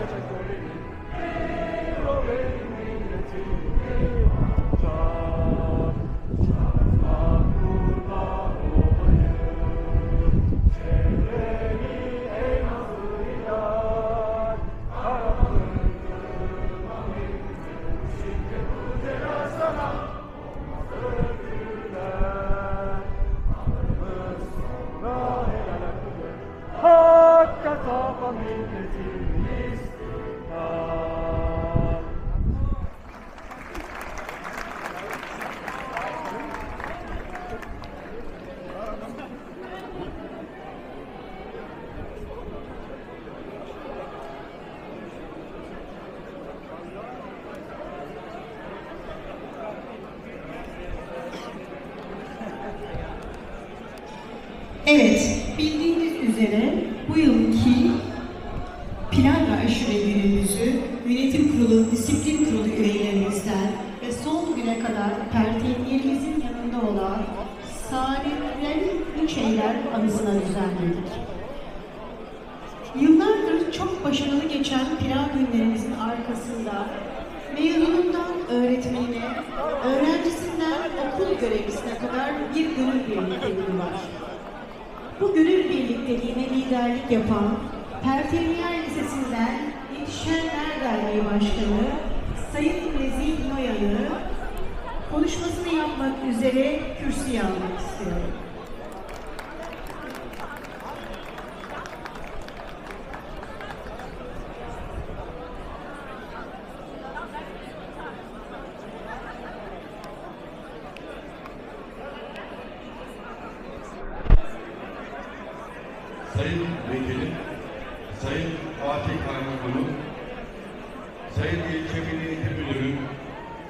Thank you. Evet, bildiğiniz üzere bu yılki plan ve aşure günümüzü yönetim kurulu, disiplin kurulu üyelerimizden ve son güne kadar pertevniyelimizin yanında olan Salimlerin Üçeyler anısına düzenledik. Yıllardır çok başarılı geçen plan günlerimizin arkasında mezunundan öğretmenine, öğrencisinden okul görevlisine kadar bir gönül birlikteliği var. Bu gönül birlikteliğine liderlik yapan Pertevniyer Lisesi'nden Yetişenler Derneği Başkanı Sayın Nezih Noyan'ı konuşmasını yapmak üzere kürsüye almak istiyorum. Sayın Vekilim, Sayın Fatih Kaymakamı, Sayın İlçe Milli Eğitim Müdürü,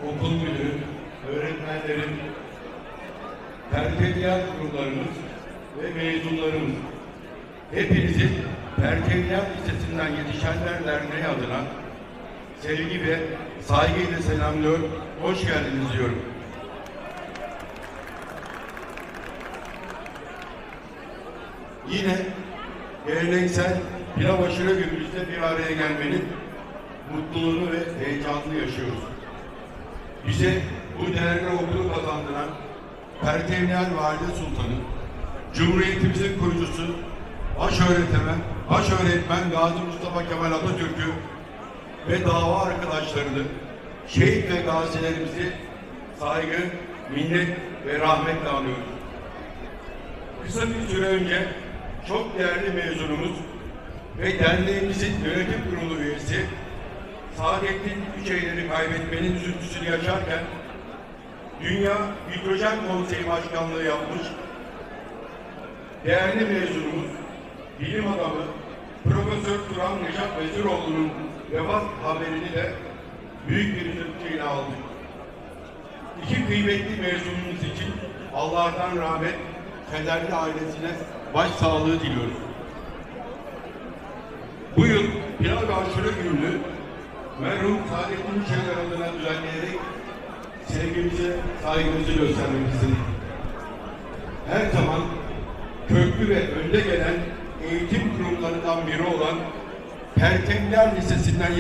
okul müdürü, öğretmenlerim, pertevniyat kurumlarımız ve mezunlarımız, hepinizi Pertevniyat Lisesi'nden Yetişenler Derneği adına sevgi ve saygıyla selamlıyor, hoş geldiniz diyorum. Yine geleneksel pilav aşure günümüzde bir araya gelmenin mutluluğunu ve heyecanını yaşıyoruz. Bize bu değerli okulu kazandıran Pertevniyel Valide Sultanı, Cumhuriyetimizin kurucusu, baş öğretmen, baş öğretmen Gazi Mustafa Kemal Atatürk'ü ve dava arkadaşlarını, şehit ve gazilerimizi saygı, minnet ve rahmetle anıyoruz. Kısa bir süre önce çok değerli mezunumuz ve derneğimizin yönetim kurulu üyesi Saadettin Üçeyler'i kaybetmenin üzüntüsünü yaşarken Dünya Hidrojen Konseyi Başkanlığı yapmış değerli mezunumuz, bilim adamı Profesör Turan Neşat Veziroğlu'nun vefat haberini de büyük bir üzüntüyle aldık. İki kıymetli mezunumuz için Allah'tan rahmet, kederli ailesine başsağlığı diliyoruz. Bu yıl Pilav ve Aşure Günü'nü merhum Saadettin Şeyler adına düzenleyerek sevgimizi, saygımızı göstermek istedik. Her zaman köklü ve önde gelen eğitim kurumlarından biri olan Pertemler Lisesi'nden